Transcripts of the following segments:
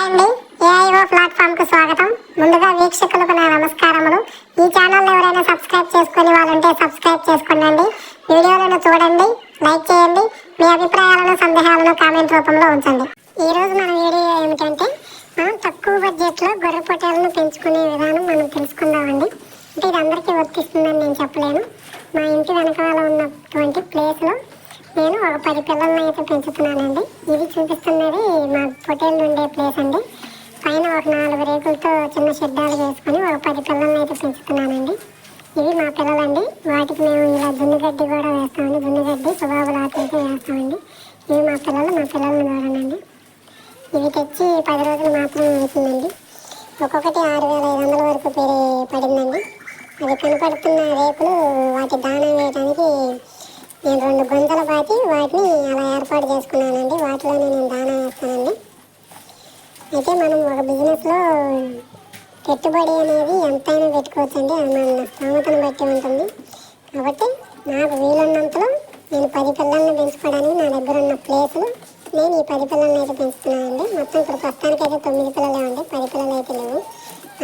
Hi అండి AIO ప్లాట్ఫామ్కు స్వాగతం. ముందుగా వీక్షకులకు నా నమస్కారములు. ఈ ఛానల్ ఎవరైనా సబ్స్క్రైబ్ చేసుకుని వాళ్ళుంటే సబ్స్క్రైబ్ చేసుకోండి వీడియోలను చూడండి లైక్ చేయండి మీ అభిప్రాయాలను సందేహాలను కామెంట్ రూపంలో ఉంచండి. ఈ రోజు మన వీడియో ఏమిటంటే మనం తక్కువ బడ్జెట్లో గొర్రె పొట్టేలను పెంచుకునే విధానం మనం తెలుసుకుందామండి. అంటే ఇది అందరికీ వర్తిస్తుందని నేను చెప్పలేను. మా ఇంటి వెనకాల ఉన్నటువంటి ప్లేస్లో నేను ఒక పది పిల్లల్ని అయితే పెంచుతున్నానండి. ఇది చూపిస్తున్నది మా పొటేళ్ళు ఉండే ప్లేస్ అండి. పైన ఒక నాలుగు రేకులతో చిన్న షెడ్డాలు వేసుకొని ఒక పది పిల్లల్ని అయితే పెంచుతున్నానండి. ఇవి మా పిల్లలండి. వాటికి మేము ఇలా దున్నుగడ్డి కూడా వేస్తామండి. దున్నుగడ్డి సుబాబులు ఆకలికి వేస్తామండి. ఇవి మా పిల్లలు మా పిల్లల్ని చూడండి. ఇవి తెచ్చి పది రోజులు మాత్రం అవుతుందండి ఒక్కొక్కటి ఆరు వేల ఐదు వందల వరకు పేరు పడిందండి. అది కనపడుతున్న రేపులు వాటి దానం వేయడానికి నేను రెండు గుంతలు పాతి వాటిని అలా ఏర్పాటు చేసుకున్నానండి. వాటిలోనే నేను దాణా వేస్తానండి. అయితే మనం ఒక బిజినెస్లో పెట్టుబడి అనేది ఎంతైనా పెట్టుకోవచ్చండి. అది మన స్థోమతను బట్టి ఉంటుంది. కాబట్టి నాకు వీలున్నంతలో నేను పది పిల్లల్ని పెంచుకోవడానికి నా దగ్గర ఉన్న ప్లేసులు నేను ఈ పది పిల్లల్ని అయితే పెంచుతున్నానండి. మొత్తం ఇప్పుడు ప్రస్తుతానికి అయితే తొమ్మిది పిల్లలే ఉంది పది పిల్లలు అయితే లేవు.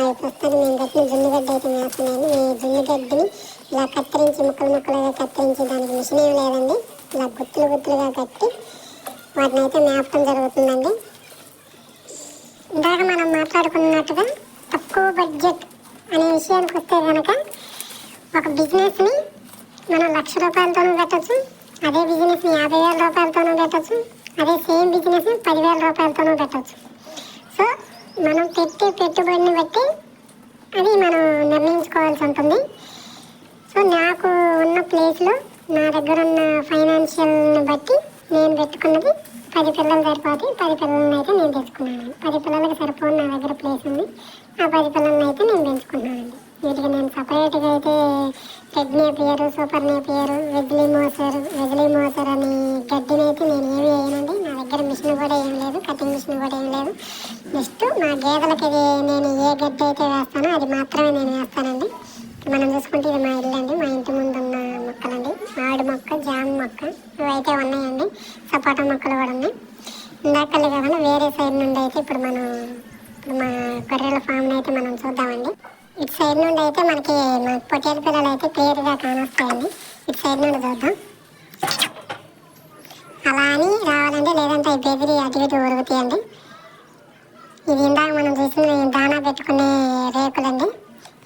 అవి ప్రస్తుతానికి నేను కట్టిన జున్నుగడ్డ అయితే వేస్తున్నాను. ఈ జున్నుగడ్డని ఇలా కత్తిరించి ముక్కలు ముక్కలుగా కత్తిరించి దానికి మిషన్ ఏం లేదండి. ఇలా గుత్తులు గుత్తులుగా కట్టి వాటిని అయితే మేపటం జరుగుతుందండి. ఇందాక మనం మాట్లాడుకున్నట్టుగా తక్కువ బడ్జెట్ అనే విషయానికి వస్తే కనుక ఒక బిజినెస్ని మనం లక్ష రూపాయలతోనూ పెట్టచ్చు అదే బిజినెస్ని యాభై వేల రూపాయలతోనూ పెట్టచ్చు అదే సేమ్ బిజినెస్ని పదివేల రూపాయలతోనూ పెట్టచ్చు. సో మనం పెట్టే పెట్టుబడిని బట్టి అది మనం నిర్ణయించుకోవాల్సి ఉంటుంది. సో నాకు ఉన్న ప్లేస్లో నా దగ్గర ఉన్న ఫైనాన్షియల్ని బట్టి నేను పెట్టుకున్నది పది పిల్లలు సరిపోతాయి పది పిల్లల్ని అయితే నేను తెచ్చుకున్నాను పది పిల్లలకి సరిపోని నా దగ్గర ప్లేస్ ఉంది. ఆ పది పిల్లల్ని అయితే నేను పెంచుకున్నానండి వీటికి నేను సపరేట్గా అయితే రెడ్ నేపియర్ సూపర్ నేపియర్ వెజ్లీ మోసర్ వెజ్లీ మోసర్ అని గడ్డిని అయితే నేను ఏమి వేయనండి. నా దగ్గర మిషన్ కూడా ఏం లేదు కటింగ్ మిషన్ కూడా ఏం లేదు. జస్ట్ మా గేదెలకి నేను ఏ గడ్డి అయితే వేస్తానో అది మాత్రమే నేను వేస్తానండి. మనం చూసుకుంటే ఇది మా ఇల్లు అండి. మా ఇంటి ముందు ఉన్న మొక్కలండి. మామిడి మొక్క జామ మొక్క ఇవైతే ఉన్నాయండి. సపోటా మొక్కలు కూడా ఉన్నాయి. ఇందాకలే కాకుండా వేరే సైడ్ నుండి అయితే ఇప్పుడు మనం ఇప్పుడు మా గొర్రెల ఫామ్ని అయితే మనం చూద్దామండి. ఇటు సైడ్ నుండి అయితే మనకి మా పొట్టేలు పిల్లలు అయితే క్లియర్గా కానొస్తాయండి. ఇటు సైడ్ నుండి చూద్దాం. అలా అని రావాలంటే లేదంటే బెదిరి అటు ఇటు ఉరుగుతాయండి ఇది ఇందాక మనం చూసిన దానా పెట్టుకునే రేకులండి.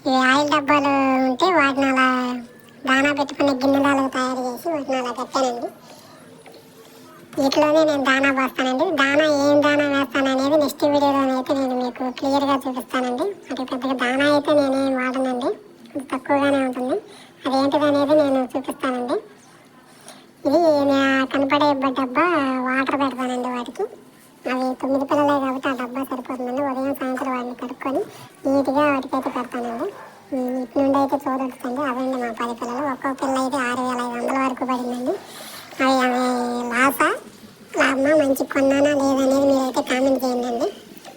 ఈ ఆయిల్ డబ్బాలు ఉంటే వాటిని అలా దానా పెట్టుకునే గిన్నెలాలు తయారు చేసి వాటిని అలా పెట్టానండి వీటిలోనే నేను దానా పోస్తానండి. దానా ఏం దానా వేస్తాననేది నెక్స్ట్ వీడియోలో అయితే నేను మీకు క్లియర్గా చూపిస్తానండి. అది పెద్దగా దానా అయితే నేనేం వాడనండి. తక్కువగానే ఉంటుంది. అదేంటిది అనేది నేను చూపిస్తానండి ఇది నా కనపడే డబ్బా వాటర్ పెడతానండి వాటికి అవి తొమ్మిది పిల్లలే కాబట్టి ఆ డబ్బా సరిపోతుందండి. ఉదయం సాయంత్రం వాటిని కడుక్కొని నీట్గా వాటికైతే పెడతానండి. ఇటు నుండి అయితే చూడొచ్చండి. అవండి మా పది పిల్లలు. ఒక్కొక్క పిల్ల అయితే ఆరు వేల ఐదు వందల వరకు పడిందండి. అవి అవి లాసా? లాభమా? మంచి కొన్నానా? లేదనేది మీరైతే కామెంట్ చేయండి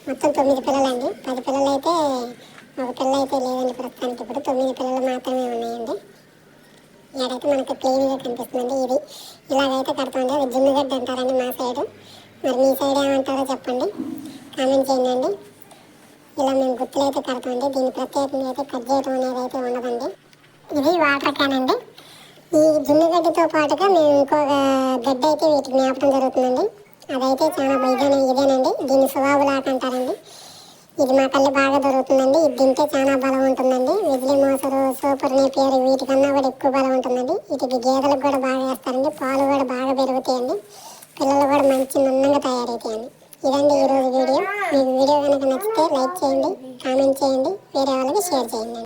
మొత్తం తొమ్మిది పిల్లలండి. పది పిల్లలు అయితే ఒక పిల్ల అయితే లేదండి ప్రస్తుతానికి ఇప్పుడు. తొమ్మిది పిల్లలు మాత్రమే ఉన్నాయండి. ఇక్కడైతే మనకు క్లీన్గా కనిపిస్తుందండి. ఇది ఇలాగైతే కడతామండి. అది జిమ్మిగడ్డ అంటారండి మా సైడు. మరి మీ సైడ్ ఏమంటారో చెప్పండి. కామెంట్ చేయండి. ఇలా మేము గుర్తులు అయితే కడతామండి. దీని ప్రత్యేకంగా అయితే కట్ చేయడం అనేది అయితే ఉండదండి. ఇది వాటర్ క్యాన్ అండి. ఈ జిమ్మిగడ్డతో పాటుగా మేము ఇంకొక గడ్డ అయితే వీటికి మేపడం జరుగుతుందండి. అదైతే చాలా ఇదేనే ఇదేనండి. దీన్ని సువాబు సువాబులాట అంటారండి. ఇది మా తల్లి బాగా దొరుకుతుందండి. ఇది తింటే చాలా బలం ఉంటుందండి విజిలి మోసరు సూపర్ నేపియర్ వీటికన్నా కూడా ఎక్కువ బలం ఉంటుందండి వీటికి గేదెలకు కూడా బాగా వేస్తారండి. పాలు కూడా బాగా పెరుగుతాయండి. పిల్లలు కూడా మంచి నున్నంగా తయారవుతాయని ఇదండి ఈరోజు వీడియో. మీకు వీడియో కనుక నచ్చితే లైక్ చేయండి కామెంట్ చేయండి వేరే వాళ్ళకి షేర్ చేయండి.